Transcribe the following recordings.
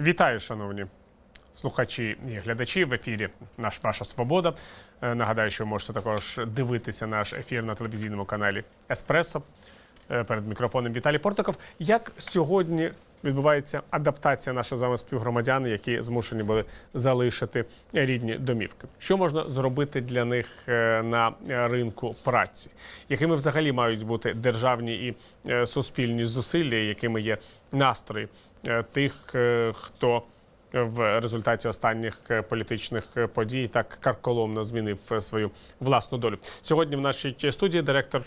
Вітаю, шановні слухачі і глядачі. В ефірі наш Ваша Свобода. Е, Нагадаю, що ви можете також дивитися наш ефір на телевізійному каналі Еспресо. Е, Перед мікрофоном Віталій Портиков. Як сьогодні відбувається адаптація наших з вами співгромадян, які змушені були залишити рідні домівки? Що можна зробити для них е, на ринку праці? Якими взагалі мають бути державні і е, суспільні зусилля, якими є настрої е, тих, хто в результаті останніх е, політичних е, подій так карколомно змінив е, свою власну долю. Сьогодні в нашій студії директор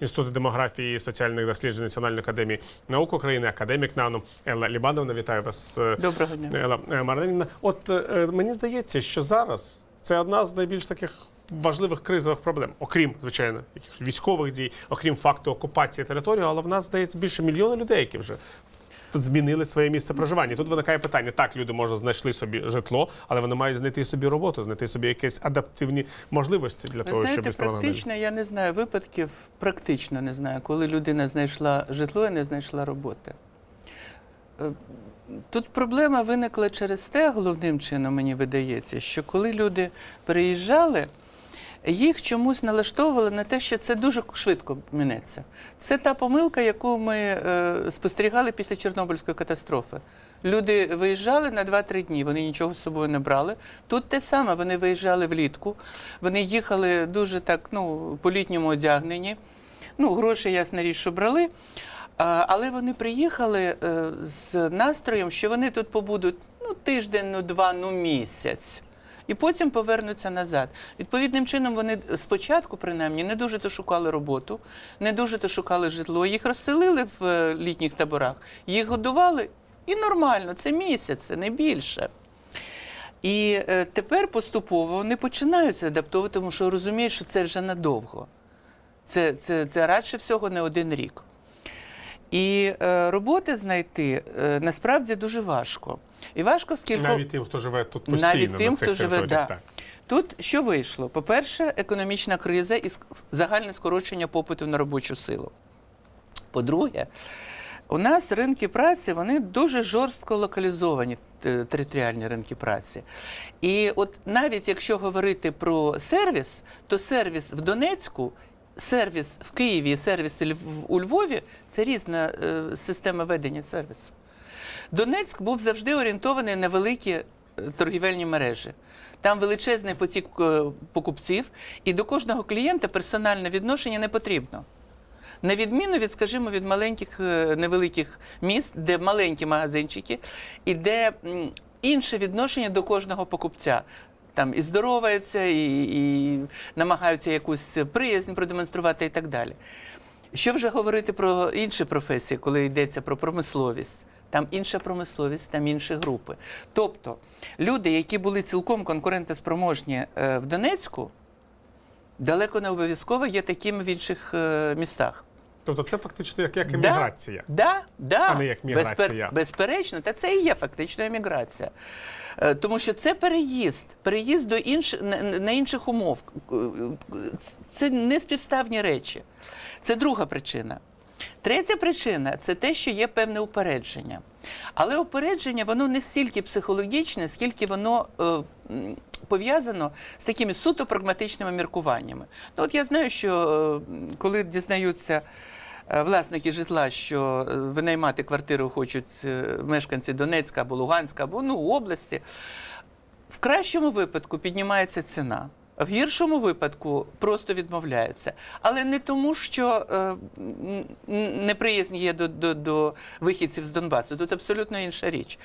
Інституту демографії і соціальних досліджень Національної академії наук України, академік НАНУ Елла Лібановна. Вітаю вас, Доброго дня. Елла е, От мені здається, що зараз це одна з найбільш таких. Важливих кризових проблем, окрім звичайно, яких військових дій, окрім факту окупації території, але в нас здається більше мільйона людей, які вже змінили своє місце проживання. Тут виникає питання: так, люди може знайшли собі житло, але вони мають знайти собі роботу, знайти собі якісь адаптивні можливості для Ви того, знаєте, щоб існувала практично я не знаю випадків, практично не знаю, коли людина знайшла житло і не знайшла роботи. Е, Тут проблема виникла через те, головним чином, мені видається, що коли люди переїжджали, їх чомусь налаштовували на те, що це дуже швидко минеться. Це та помилка, яку ми е, спостерігали після Чорнобильської катастрофи. Люди виїжджали на 2-3 дні, вони нічого з собою не брали. Тут те саме, вони виїжджали влітку, вони їхали дуже так, ну, по-літньому одягнені. Ну, гроші, ясна річ, що брали. Але вони приїхали е, з настроєм, що вони тут побудуть ну, тиждень, ну два, ну місяць. І потім повернуться назад. Відповідним чином, вони спочатку, принаймні, не дуже то шукали роботу, не дуже то шукали житло. Їх розселили в е, літніх таборах, їх годували і нормально, це місяць, не більше. І е, тепер поступово вони починаються адаптовувати, тому що розуміють, що це вже надовго. Це, це, це радше всього не один рік. І е, роботи знайти е, насправді дуже важко. І важко, скільки Навіть тим, хто живе тут постійно Навіть тим, на цих хто живе, да. так. Тут що вийшло? По-перше, економічна криза і загальне скорочення попиту на робочу силу. По-друге, у нас ринки праці вони дуже жорстко локалізовані, територіальні ринки праці. І от навіть якщо говорити про сервіс, то сервіс в Донецьку, сервіс в Києві і сервіс у Львові це різна е, система ведення сервісу. Донецьк був завжди орієнтований на великі е, торгівельні мережі. Там величезний потік е, покупців, і до кожного клієнта персональне відношення не потрібно. На відміну від, скажімо, від маленьких е, невеликих міст, де маленькі магазинчики, і де інше відношення до кожного покупця. Там і здороваються, і, і намагаються якусь приязнь продемонструвати і так далі. Що вже говорити про інші професії, коли йдеться про промисловість? Там інша промисловість, там інші групи. Тобто люди, які були цілком конкурентоспроможні е, в Донецьку, далеко не обов'язково є такими в інших е, містах. Тобто це фактично як, як еміграція. Да, да, А не як міграція. безперечно, та це і є фактично еміграція. Е, Тому що це переїзд, переїзд до інш, на, інших умов. Це не співставні речі. Це друга причина. Третя причина це те, що є певне упередження. Але упередження воно не стільки психологічне, скільки воно е, пов'язано з такими суто прагматичними міркуваннями. Ну, от я знаю, що е, коли дізнаються власники житла, що е, винаймати квартиру хочуть е, мешканці Донецька або Луганська, або ну, області, в кращому випадку піднімається ціна. В гіршому випадку просто відмовляються. Але не тому, що е, неприязнь є до, до, до вихідців з Донбасу. Тут абсолютно інша річ.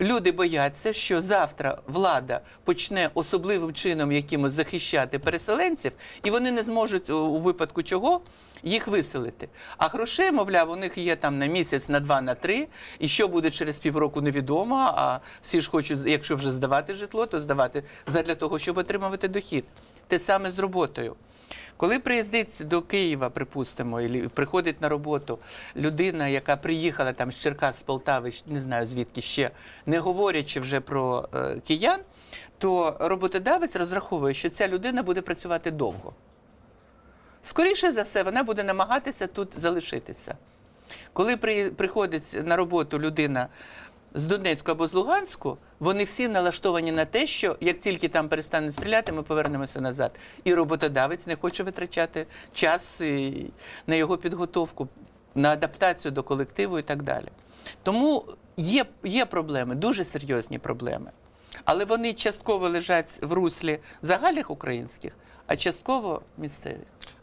Люди бояться, що завтра влада почне особливим чином якимось захищати переселенців, і вони не зможуть у, випадку чого їх виселити. А грошей, мовляв, у них є там на місяць, на два, на три. І що буде через півроку, невідомо. А всі ж хочуть, якщо вже здавати житло, то здавати задля того, щоб отримувати дохід. Те саме з роботою. Коли приїздить до Києва, припустимо, і приходить на роботу людина, яка приїхала там з Черкас, з Полтави, не знаю звідки ще, не говорячи вже про е, киян, то роботодавець розраховує, що ця людина буде працювати довго. Скоріше за все, вона буде намагатися тут залишитися. Коли при, приходить на роботу людина з Донецьку або з Луганську, вони всі налаштовані на те, що як тільки там перестануть стріляти, ми повернемося назад. І роботодавець не хоче витрачати час і на його підготовку, на адаптацію до колективу і так далі. Тому є, є проблеми, дуже серйозні проблеми. Але вони частково лежать в руслі загальних українських, а частково місцеві.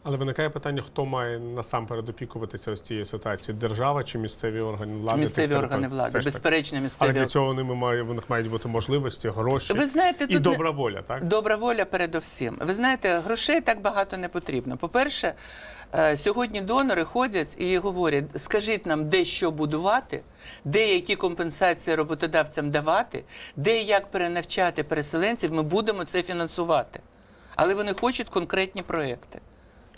Але виникає питання, хто має насамперед опікуватися ось цією ситуацією? Держава чи місцеві органи влади? місцеві органи влади, безперечно, Але місцеві для цього вони мають, в них мають бути можливості, гроші Ви знаєте, і тут добра воля, так? Добра воля передовсім. Ви знаєте, грошей так багато не потрібно. По-перше, е, сьогодні донори ходять і говорять: скажіть нам, де що будувати, де які компенсації роботодавцям давати, де і як перенавчати переселенців, ми будемо це фінансувати. Але вони хочуть конкретні проекти.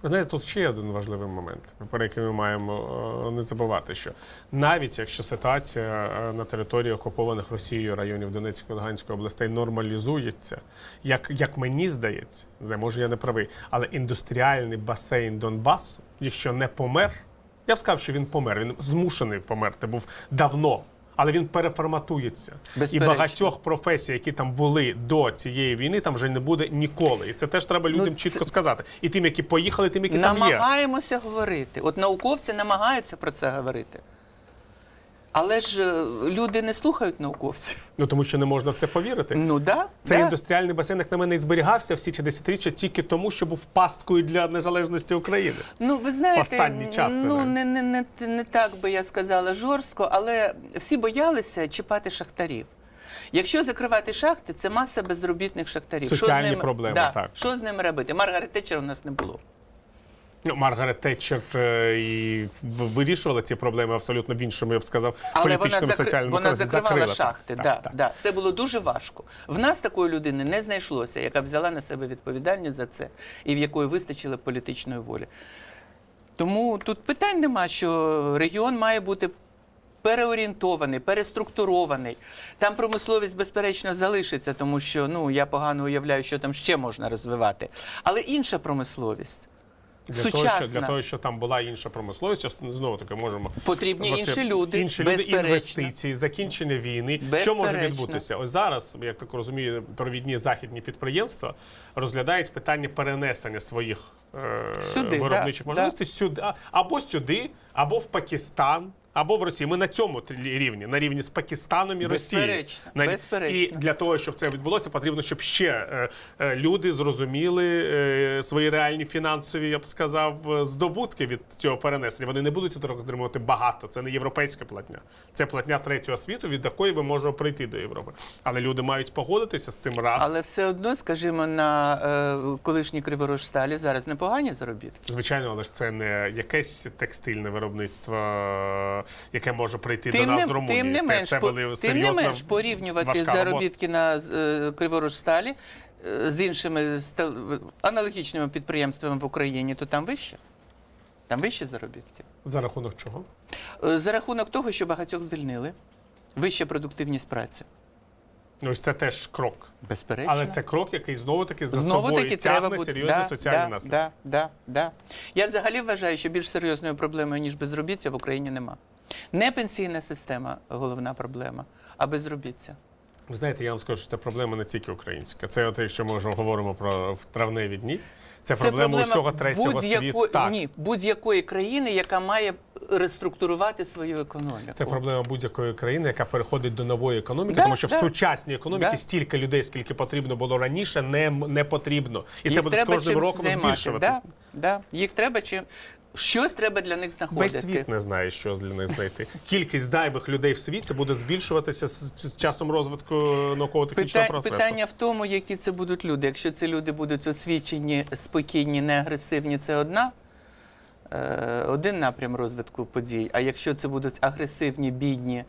Ви знаєте, тут ще один важливий момент, про який ми маємо е, не забувати, що навіть якщо ситуація е, на території окупованих Росією районів Донецької та Луганської областей нормалізується, як, як мені здається, не може я не правий, але індустріальний басейн Донбасу, якщо не помер, я б сказав, що він помер. Він змушений померти, був давно. Але він переформатується. І багатьох професій, які там були до цієї війни, там вже не буде ніколи. І це теж треба людям Ну, це- чітко сказати. І тим, які поїхали, тим, які там є. Намагаємося говорити. От науковці намагаються про це говорити. Але ж е, люди не слухають науковців. Ну тому що не можна в це повірити. Ну да, Цей да. індустріальний басейн, як на мене, і зберігався всі ці десятиріччя тільки тому, що був пасткою для незалежності України. Ну, ви знаєте, Останній час, ну не, не, не, не так би я сказала жорстко, але всі боялися чіпати шахтарів. Якщо закривати шахти, це маса безробітних шахтарів. Соціальні з ними, проблеми, да, так. Що з ними робити? Маргарет Тетчер у нас не було. Ну, Маргарет Тетчер е, і в- вирішувала ці проблеми абсолютно в іншому, я б сказав, Але вона, політичному закри... соціальному вона контексті. закривала Закрила, так, шахти. так, да, так. Да. Це було дуже важко. В нас такої людини не знайшлося, яка взяла на себе відповідальність за це і в якої вистачило політичної волі. Тому тут питань нема, що регіон має бути. Переорієнтований, переструктурований. Там промисловість, безперечно, залишиться, тому що ну я погано уявляю, що там ще можна розвивати. Але інша промисловість Для того, що, для того, що там була інша промисловість, знову таки можемо Потрібні Оце інші люди, інші люди, інвестиції, закінчення війни. Що може відбутися? Ось зараз, як так розумію, провідні західні підприємства розглядають питання перенесення своїх е, Сюди, виробничих да, можливостей сюди або сюди, або в Пакистан. Або в Росії. Ми на цьому рівні, на рівні з Пакистаном і Росією. Безперечно, На-. І для того, щоб це відбулося, потрібно, щоб ще е, е, люди зрозуміли е, свої реальні фінансові, я б сказав, здобутки від цього перенесення. Вони не будуть отримувати багато. Це не європейська платня. Це платня третього світу, від якої ми можемо прийти до Європи. Але люди мають погодитися з цим раз. Але все одно, скажімо, на е, колишній Криворожсталі зараз непогані заробітки. Звичайно, але ж це не якесь текстильне виробництво, яке може прийти до нас не, з Румунії. тим не менш, це по- були тим не менш порівнювати заробітки на е, Криворожсталі е, з іншими аналогічними підприємствами в Україні, то там вище. Там вищі заробітки. За рахунок чого? Е, За рахунок того, що багатьох звільнили, вища продуктивність праці. Ну, ось це теж крок. Безперечно. Але це крок, який знову таки за Знову собою таки тягне треба серйозні да, соціальні да, наслідки. Да, да, да. Я взагалі вважаю, що більш серйозною проблемою, ніж безробіття, в Україні нема. Не пенсійна система головна проблема, а безробіття. Ви знаєте, я вам скажу, що це проблема не тільки українська. Це от якщо ми вже говоримо про травневі дні. Це, проблема, усього третього будь-яко- світу. Так, Ні, будь-якої країни, яка має реструктурувати свою економіку. це проблема будь-якої країни, яка переходить до нової економіки, Да, тому що да. в сучасній економіці Да. стільки людей, скільки потрібно було раніше, не, не потрібно. І це буде з кожним роком займати. збільшувати. Да, да. Їх треба чим. Щось треба для них знаходити. Весь світ не знає, що для них знайти. Кількість зайвих людей в світі буде збільшуватися з, з часом розвитку науково-технічного процесу. питання в тому, які це будуть люди. Якщо ці люди будуть освічені, спокійні, не агресивні, це одна. е, Один напрям розвитку подій. А якщо це будуть агресивні, бідні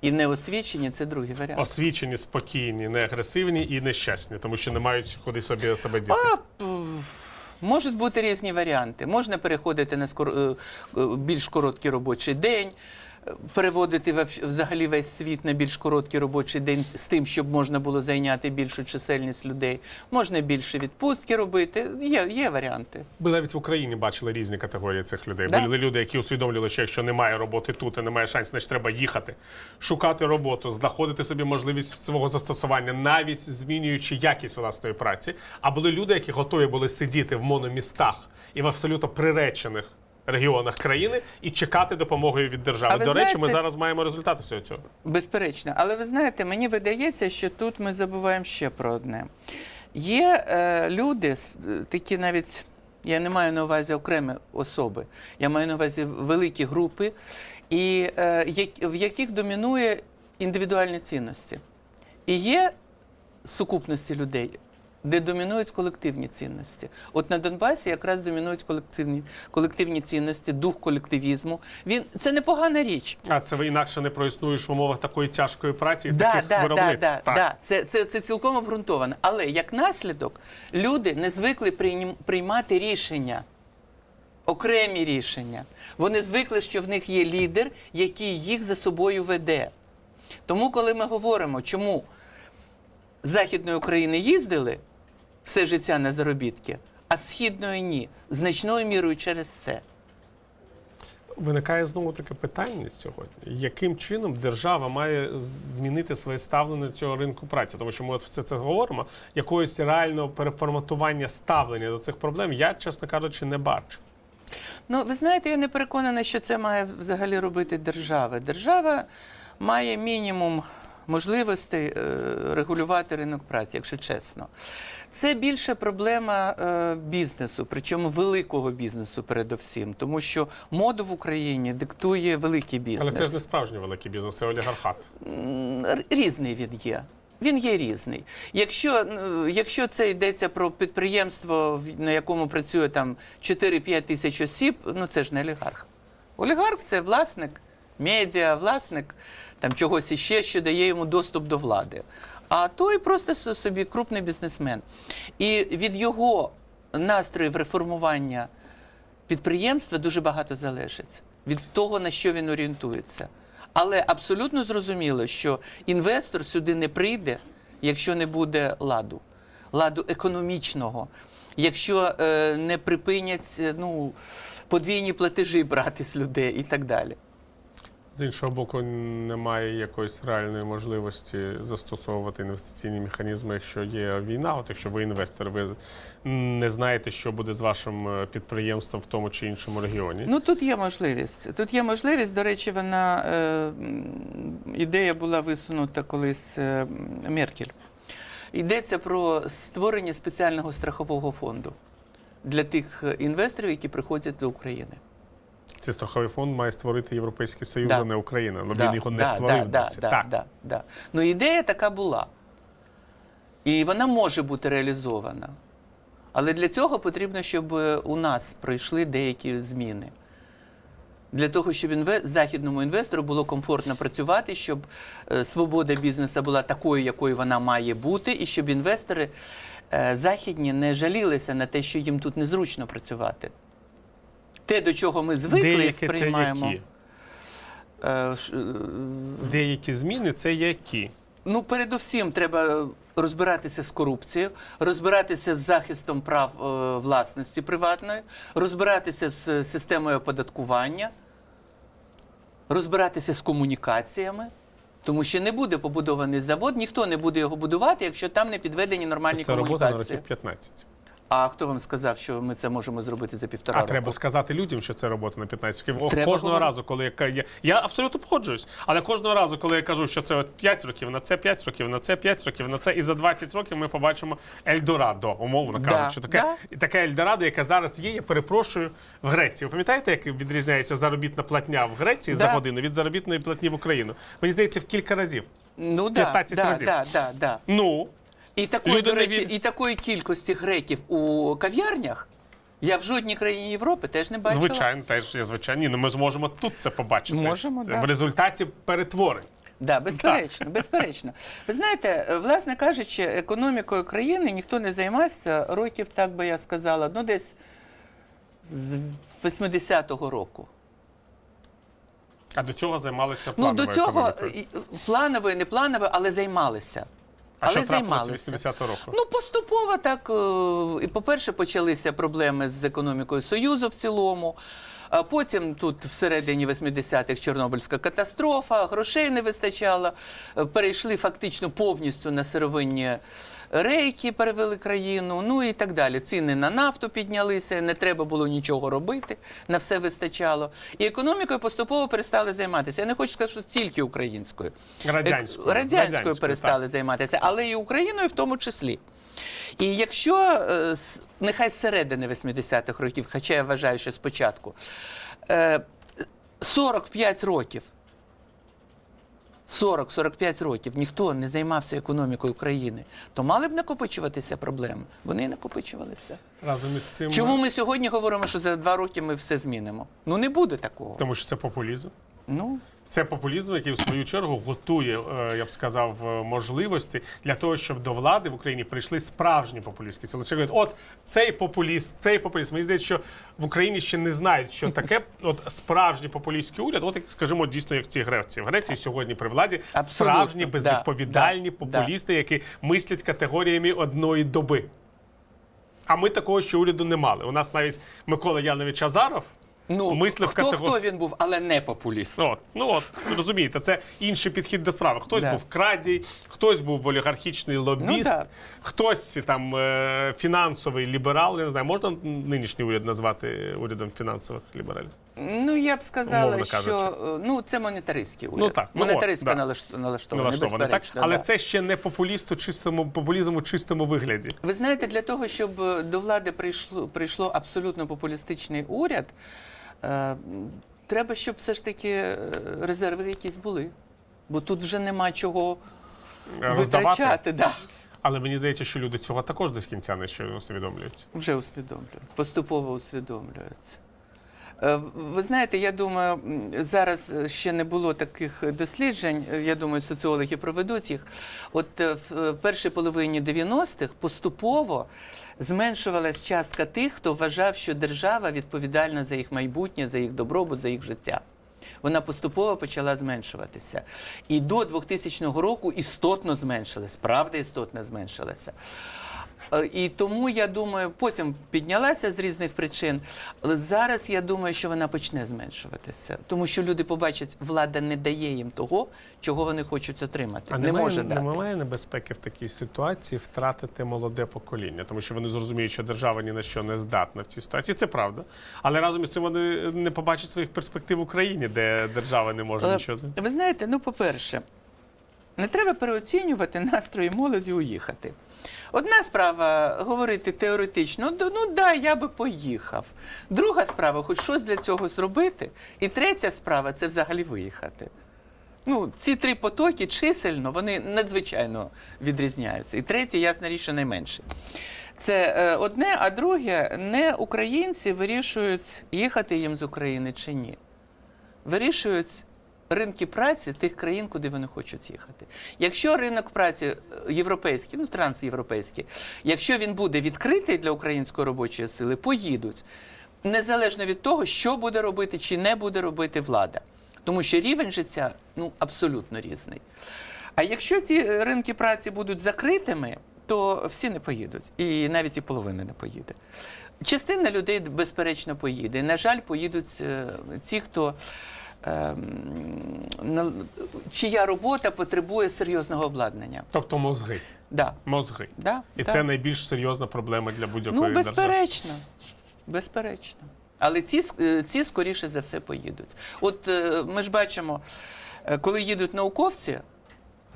і неосвічені, це другий варіант. Освічені, спокійні, не агресивні і нещасні, тому що не мають куди собі себе діти. А, можуть бути різні варіанти. Можна переходити на е, е, більш короткий робочий день. Переводити взагалі весь світ на більш короткий робочий день з тим, щоб можна було зайняти більшу чисельність людей. Можна більше відпустки робити. Є, є варіанти. Ми навіть в Україні бачили різні категорії цих людей. Да. Були люди, які усвідомлювали, що якщо немає роботи тут і немає шансів, значить треба їхати, шукати роботу, знаходити собі можливість свого застосування, навіть змінюючи якість власної праці. А були люди, які готові були сидіти в мономістах і в абсолютно приречених регіонах країни і чекати допомоги від держави. До речі, ми зараз маємо результати всього цього. Безперечно, але ви знаєте, мені видається, що тут ми забуваємо ще про одне. Є е, люди, такі навіть, я не маю на увазі окремі особи, я маю на увазі великі групи, і, е, як- в яких домінує індивідуальні цінності. І є сукупності людей, де домінують колективні цінності. От на Донбасі якраз домінують колективні, колективні цінності, дух колективізму. Він це непогана річ. А це ви інакше не проіснуєш в умовах такої тяжкої праці і Да, таких да, виробництв. да, Так. да. Це, це, це цілком обґрунтовано. Але як наслідок люди не звикли приймати рішення, окремі рішення. Вони звикли, що в них є лідер, який їх за собою веде. Тому, коли ми говоримо, чому з Західної України їздили все життя на заробітки, а Східної ні, значною мірою через це. Виникає знову таке питання сьогодні: яким чином держава має змінити своє ставлення до цього ринку праці? Тому що ми от все це говоримо. Якогось реального переформатування ставлення до цих проблем я, чесно кажучи, не бачу. Ну, ви знаєте, я не переконана, що це має взагалі робити держава. Держава має мінімум можливостей регулювати ринок праці, якщо чесно. Це більше проблема е, бізнесу, причому великого бізнесу передовсім, тому що моду в Україні диктує великий бізнес. Але це ж не справжній великий бізнес, це олігархат. Різний він є. Він є різний. Якщо, якщо це йдеться про підприємство, на якому працює там 4-5 тисяч осіб, ну це ж не олігарх. Олігарх це власник медіа, власник там чогось іще, що дає йому доступ до влади. А той просто собі крупний бізнесмен. І від його настроїв реформування підприємства дуже багато залежить від того, на що він орієнтується. Але абсолютно зрозуміло, що інвестор сюди не прийде, якщо не буде ладу, ладу економічного, якщо е, не припинять е, ну, подвійні платежі брати з людей і так далі. З іншого боку, немає якоїсь реальної можливості застосовувати інвестиційні механізми, якщо є війна. От якщо ви інвестор, ви не знаєте, що буде з вашим е, підприємством в тому чи іншому регіоні. Ну тут є можливість. Тут є можливість. До речі, вона е, ідея була висунута колись е, Меркель. Йдеться про створення спеціального страхового фонду для тих е, інвесторів, які приходять до України. Цей страховий фонд має створити Європейський Союз, Да. а не Україна. Ну Да, він його не да, створив да, да, так. Да, да. Ну ідея така була. І вона може бути реалізована. Але для цього потрібно, щоб е, у нас пройшли деякі зміни. Для того, щоб інве... західному інвестору було комфортно працювати, щоб е, свобода бізнесу була такою, якою вона має бути, і щоб інвестори е, західні не жалілися на те, що їм тут незручно працювати. Те, до чого ми звикли і Деякі сприймаємо. які? е, е, Деякі зміни це які? Ну, передусім, треба розбиратися з корупцією, розбиратися з захистом прав е, власності приватної, розбиратися з системою оподаткування, розбиратися з комунікаціями. Тому що не буде побудований завод, ніхто не буде його будувати, якщо там не підведені Це нормальні все робота на комунікації. років 15. А хто вам сказав, що ми це можемо зробити за півтора А року? треба сказати людям, що це робота на 15 років. Треба Кожного говорити. разу, коли я я, я абсолютно погоджуюсь, але кожного разу, коли я кажу, що це от 5 років, на це 5 років, на це 5 років, на це і за 20 років ми побачимо Ельдорадо, умовно Да, кажучи. Таке, да. таке Ельдорадо, яке зараз є, я перепрошую в Греції. Ви пам'ятаєте, як відрізняється заробітна платня в Греції за годину від заробітної платні в Україну? Мені здається, в кілька разів. Ну да, 15 да, разів. да, да, да. Ну, І такої, Люди до не речі, від- і такої кількості греків у кав'ярнях я в жодній країні Європи теж не бачила. звичайно, теж є звичайно. Ні, ну ми зможемо тут це побачити. Можемо, Це да. в результаті перетворень. Да, безперечно, безперечно. Ви знаєте, е, власне кажучи, економікою країни ніхто не займався років, так би я сказала, ну десь з 80-го року. А до цього займалися Ну плановою до цього економікою. і- не планове, але займалися. А але що трапилося займалися. 80-го року? Ну, поступово так. е, І, по-перше, почалися проблеми з економікою Союзу в цілому. А потім тут всередині 80-х Чорнобильська катастрофа, грошей не вистачало. Е, Перейшли фактично повністю на сировинні рейки, перевели країну, ну і так далі. Ціни на нафту піднялися, не треба було нічого робити, на все вистачало. І економікою поступово перестали займатися. Я не хочу сказати, що тільки українською. Радянською. Радянською Радянською, перестали займатися, але і Україною в тому числі. І якщо е, нехай з середини 80-х років, хоча я вважаю, що спочатку, е, 45 років. 40-45 років ніхто не займався економікою України, то мали б накопичуватися проблеми. Вони і накопичувалися. Разом із цим, Чому ми сьогодні говоримо, що за два роки ми все змінимо? Ну не буде такого. тому що це популізм. Ну Це популізм, який в свою чергу готує, е, я б сказав, е, можливості для того, щоб до влади в Україні прийшли справжні популістські сили. Це говорять, от цей популіст, цей популіст. Мені здається, що в Україні ще не знають, що таке от справжній популістський уряд. От як скажімо, дійсно, як в цій Греції. В Греції сьогодні при владі Абсолютно, справжні безвідповідальні да, популісти, які мислять категоріями одної доби. А ми такого ще уряду не мали. У нас навіть Микола Янович Азаров Ну, мислив хто, категор- хто він був, але не популіст. От, ну от розумієте, це інший підхід до справи. Хтось Да. був крадій, хтось був олігархічний лобіст, Ну, да. хтось там е, фінансовий ліберал. Я не знаю, можна нинішній уряд назвати урядом фінансових лібералів? Ну, я б сказала, Умовно що кажучи. е, ну, це монетаристський уряд. Ну, так, ну, Монетаристсько да. налашт- налаштований, Налаштований, так? Але да. це ще не популіст у чистому популізм у чистому вигляді. Ви знаєте, для того, щоб е, до влади прийшло, прийшло абсолютно популістичний уряд, треба, щоб все ж таки е, резерви якісь були. Бо тут вже нема чого Е, витрачати. Да. Але мені здається, що люди цього також до кінця не ще усвідомлюють. Вже усвідомлюють, поступово усвідомлюються. Е, Ви знаєте, я думаю, зараз е, ще не було таких досліджень. е, Я думаю, соціологи проведуть їх. От е, в е, першій половині 90-х поступово зменшувалась частка тих, хто вважав, що держава відповідальна за їх майбутнє, за їх добробут, за їх життя. Вона поступово почала зменшуватися. І до 2000 року істотно зменшилась, правда, істотно зменшилася. Е, І тому я думаю, потім піднялася з різних причин. Але зараз я думаю, що вона почне зменшуватися, тому що люди побачать, влада не дає їм того, чого вони хочуть отримати. А не немає, може дати. немає небезпеки в такій ситуації втратити молоде покоління, тому що вони зрозуміють, що держава ні на що не здатна в цій ситуації. Це правда. Але разом із цим вони не побачать своїх перспектив в Україні, де держава не може Е, нічого. Ви знаєте, ну, по-перше, не треба переоцінювати настрої молоді уїхати. Одна справа говорити теоретично, ну, да, я би поїхав. Друга справа, хоч щось для цього зробити. І третя справа це взагалі виїхати. Ну, ці три потоки чисельно вони надзвичайно відрізняються. І третє, ясна річ, що найменше. Це е, одне, а друге, не українці вирішують, їхати їм з України чи ні. Вирішують ринки праці тих країн, куди вони хочуть їхати. Якщо ринок праці е, європейський, ну трансєвропейський, якщо він буде відкритий для української робочої сили, поїдуть. Незалежно від того, що буде робити чи не буде робити влада. Тому що рівень життя ну, абсолютно різний. А якщо ці е, ринки праці будуть закритими, то всі не поїдуть. І навіть і половина не поїде. Частина людей, безперечно, поїде. На жаль, поїдуть е, ті, хто. Ем, чия робота потребує серйозного обладнання. Тобто мозги. Да, Мозги. да, І да. це найбільш серйозна проблема для будь-якої Ну, держави. безперечно. Безперечно. Але ці, е, ці скоріше за все поїдуть. От е, ми ж бачимо, е, коли їдуть науковці,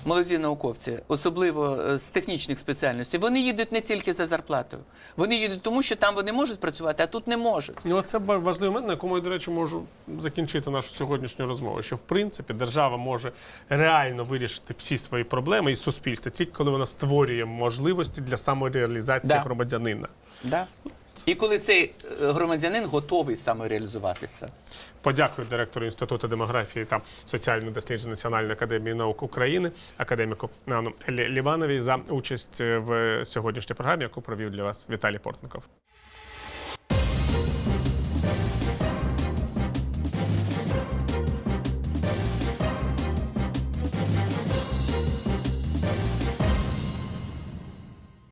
молоді науковці, особливо е, з технічних спеціальностей, вони їдуть не тільки за зарплатою. Вони їдуть тому, що там вони можуть працювати, а тут не можуть. Ну, це важливий момент, на якому я, до речі, можу закінчити нашу сьогоднішню розмову. Що в принципі держава може реально вирішити всі свої проблеми і суспільство, тільки коли вона створює можливості для самореалізації Да. громадянина. Да? І коли цей е, громадянин готовий самореалізуватися. Подякую директору інституту демографії та соціальних досліджень Національної академії наук України, академіку Нану Лі- Лівановій за участь в сьогоднішній програмі, яку провів для вас Віталій Портников.